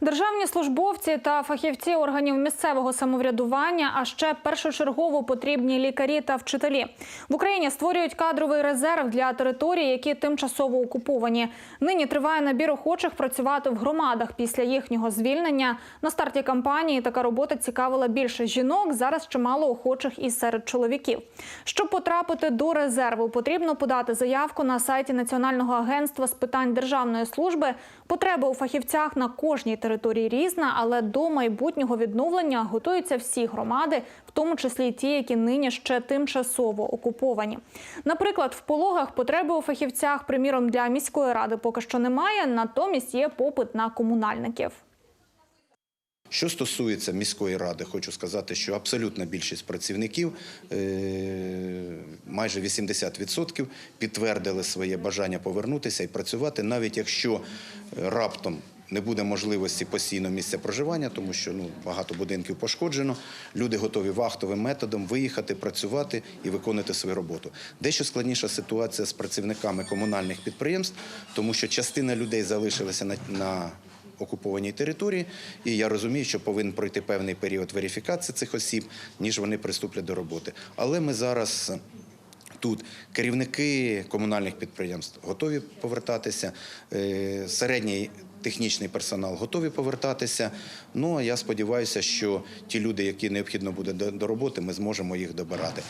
Державні службовці та фахівці органів місцевого самоврядування, а ще першочергово потрібні лікарі та вчителі. В Україні створюють кадровий резерв для територій, які тимчасово окуповані. Нині триває набір охочих працювати в громадах після їхнього звільнення. На старті кампанії така робота цікавила більше жінок. Зараз чимало охочих і серед чоловіків. Щоб потрапити до резерву, потрібно подати заявку на сайті Національного агентства з питань державної служби. Потреба у фахівцях на кожній території різна, але до майбутнього відновлення готуються всі громади, в тому числі ті, які нині ще тимчасово окуповані. Наприклад, в пологах потреби у фахівцях, приміром, для міської ради поки що немає, натомість є попит на комунальників. Що стосується міської ради, хочу сказати, що абсолютна більшість працівників, е, майже 80%, підтвердили своє бажання повернутися і працювати, навіть якщо раптом не буде можливості постійного місця проживання, тому що ну, багато будинків пошкоджено. Люди готові вахтовим методом виїхати, працювати і виконувати свою роботу. Дещо складніша ситуація з працівниками комунальних підприємств, тому що частина людей залишилася на, на окупованій території, і я розумію, що повинен пройти певний період верифікації цих осіб, ніж вони приступлять до роботи. Але ми зараз. Тут керівники комунальних підприємств готові повертатися, е, середній технічний персонал готові повертатися. Ну а я сподіваюся, що ті люди, які необхідно буде до, роботи, ми зможемо їх добирати.